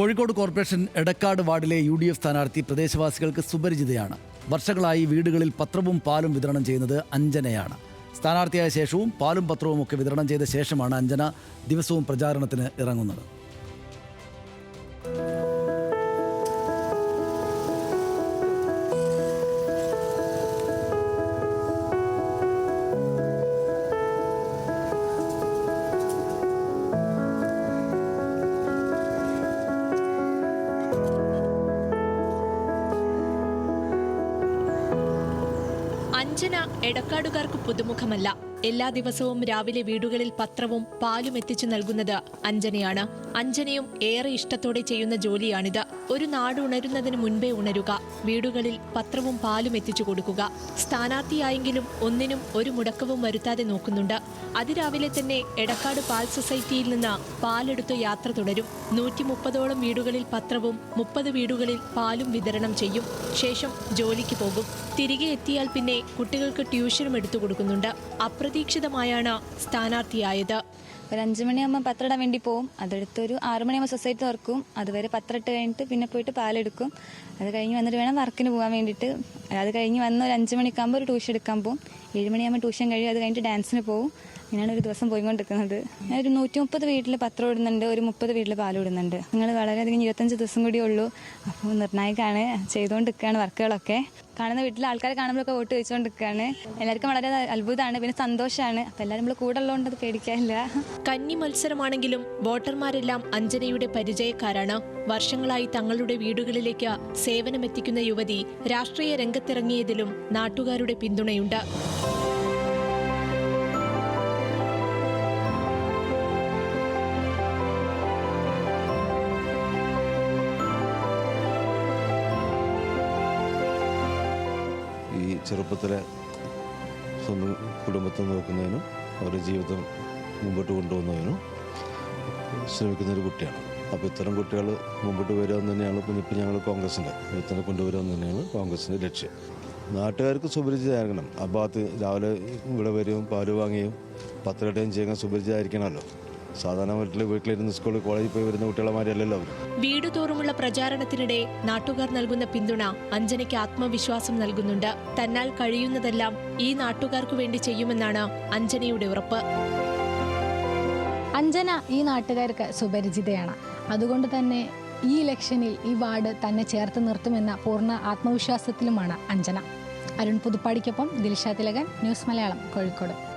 Kozhikode corporation Edakkad വാർഡിലെ U D F സ്ഥാനാർത്ഥി പ്രദേശവാസികൾക്ക് സുപരിചിതയാണ്. വർഷങ്ങളായി വീടുകളിൽ പത്രവും പാലും വിതരണം ചെയ്യുന്നത് അഞ്ജനയാണ്. സ്ഥാനാർത്ഥിയായ ശേഷവും പാലും പത്രവും ഒക്കെ വിതരണം ചെയ്ത ശേഷമാണ് അഞ്ജന ദിവസവും പ്രചാരണത്തിന് ഇറങ്ങുന്നത്. അഞ്ജന എടക്കാടുകാർക്ക് പുതുമുഖമല്ല. എല്ലാ ദിവസവും രാവിലെ വീടുകളിൽ പത്രവും പാലും എത്തിച്ചു നൽകുന്നത് അഞ്ജനയാണ്. അഞ്ജനയും ഏറെ ഇഷ്ടത്തോടെ ചെയ്യുന്ന ജോലിയാണിത്. ഒരു നാട് ഉണരുന്നതിന് മുൻപേ ഉണരുക വീടുകളിൽ പത്രവും പാലും എത്തിച്ചു കൊടുക്കുക. സ്ഥാനാർത്ഥിയായെങ്കിലും ഒന്നിനും ഒരു മുടക്കവും വരുത്താതെ നോക്കുന്നുണ്ട്. അതിരാവിലെ തന്നെ എടക്കാട് പാൽ സൊസൈറ്റിയിൽ നിന്ന് പാലെടുത്ത് യാത്ര തുടരും. നൂറ്റി മുപ്പതോളം വീടുകളിൽ പത്രവും മുപ്പത് വീടുകളിൽ പാലും വിതരണം ചെയ്യും. ശേഷം ജോലിക്ക് പോകും. തിരികെ എത്തിയാൽ പിന്നെ കുട്ടികൾക്ക് ട്യൂഷനും എടുത്തു കൊടുക്കുന്നുണ്ട്. അപ്രതീക്ഷിതമായാണ് സ്ഥാനാർത്ഥിയായത്. ഒരു അഞ്ചു മണിയാകുമ്പോൾ പത്രം ഇടാൻ വേണ്ടി പോവും. അതെടുത്ത് ഒരു ആറ് മണിയാകുമ്പോൾ സൊസൈറ്റി തുറക്കും. അതുവരെ പത്രം ഇട്ട് കഴിഞ്ഞിട്ട് പിന്നെ പോയിട്ട് പാലെടുക്കും. അത് കഴിഞ്ഞ് വന്നിട്ട് വേണം വർക്കിന് പോകാൻ വേണ്ടിയിട്ട്. അത് കഴിഞ്ഞ് വന്ന് ഒരു അഞ്ച് മണിക്കാകുമ്പോൾ ഒരു ട്യൂഷൻ എടുക്കാൻ പോകും ഏഴ് മണിയാകുമ്പോൾ ട്യൂഷൻ കഴിയും. അത് കഴിഞ്ഞിട്ട് ഡാൻസിന് പോകും ഇങ്ങനെയാണ് ഒരു ദിവസം പോയിക്കൊണ്ടിരിക്കുന്നത്. ഞാൻ ഒരു നൂറ്റി മുപ്പത് വീട്ടിൽ പത്രം ഇടുന്നുണ്ട് ഒരു മുപ്പത് വീട്ടിൽ പാൽ ഇടുന്നുണ്ട്. നിങ്ങൾ വളരെയധികം ഇരുപത്തഞ്ച് ദിവസം കൂടി ഉള്ളൂ. അപ്പോൾ നിർണായകമാണ് ചെയ്തുകൊണ്ടിരിക്കുകയാണ് വർക്കുകളൊക്കെ. കാണുന്ന വീട്ടിലെ ആൾക്കാരെ കാണുമ്പോഴൊക്കെ വോട്ട് ചോദിച്ചുകൊണ്ടിരിക്കുകയാണ്. എല്ലാവർക്കും വളരെ അത്ഭുതമാണ് പിന്നെ സന്തോഷമാണ്. അപ്പോൾ എല്ലാവരും നമ്മൾ കൂടെ ഉള്ളതുകൊണ്ട് അത് പേടിക്കാനില്ല. കന്നി മത്സരമാണെങ്കിലും വോട്ടർമാരെല്ലാം അഞ്ജനയുടെ പരിചയക്കാരാണ്. വർഷങ്ങളായി തങ്ങളുടെ വീടുകളിലേക്ക് സേവനമെത്തിക്കുന്ന യുവതി രാഷ്ട്രീയ രംഗത്തിറങ്ങിയതിലും നാട്ടുകാരുടെ പിന്തുണയുണ്ട്. ഈ ചെറുപ്പത്തിലെ സ്വന്തം കുടുംബത്തെ നോക്കുന്നതിനും അവരുടെ ജീവിതം മുമ്പോട്ട് കൊണ്ടുപോകുന്നതിനും ശ്രമിക്കുന്ന ഒരു കുട്ടിയാണ്. അപ്പോൾ ഇത്തരം കുട്ടികൾ മുമ്പോട്ട് വരിക എന്ന് തന്നെയാണ് ഇപ്പം ഇപ്പം ഞങ്ങൾ കോൺഗ്രസിന്റെ ഇത്തരം കൊണ്ടുവരിക എന്ന് തന്നെയാണ് കോൺഗ്രസിന്റെ ലക്ഷ്യം. നാട്ടുകാർക്ക് സുപരിചിതമായിരിക്കണം ആ ഭാഗത്ത് രാവിലെ ഇവിടെ വരികയും പാൽ വാങ്ങിയും പത്രടയും ചെയ്യാൻ സുപരിചിതമായിരിക്കണമല്ലോ സാധാരണ വീട്ടിൽ വീട്ടിലിരുന്ന് സ്കൂളിൽ കോളേജിൽ പോയി വരുന്ന കുട്ടികളെമാരല്ലല്ലോ അവർ വീടു തോറുമുള്ള പ്രചാരണത്തിനിടെ നാട്ടുകാർ നൽകുന്ന പിന്തുണ അഞ്ജനയ്ക്ക് ആത്മവിശ്വാസം നൽകുന്നുണ്ട്. തന്നാൽ കഴിയുന്നതെല്ലാം ഈ നാട്ടുകാർക്ക് വേണ്ടി ചെയ്യുമെന്നാണ് അഞ്ജനയുടെ ഉറപ്പ്. അഞ്ജന ഈ നാട്ടുകാർക്ക് സുപരിചിതയാണ്. അതുകൊണ്ട് തന്നെ ഈ ഇലക്ഷനിൽ ഈ വാർഡ് തന്നെ ചേർത്ത് നിർത്തുമെന്ന പൂർണ ആത്മവിശ്വാസത്തിലുമാണ് അഞ്ജന. അരുൺ പുതുപ്പാടിക്കൊപ്പം ദിൽഷ തിലകൻ ന്യൂസ് മലയാളം കോഴിക്കോട്.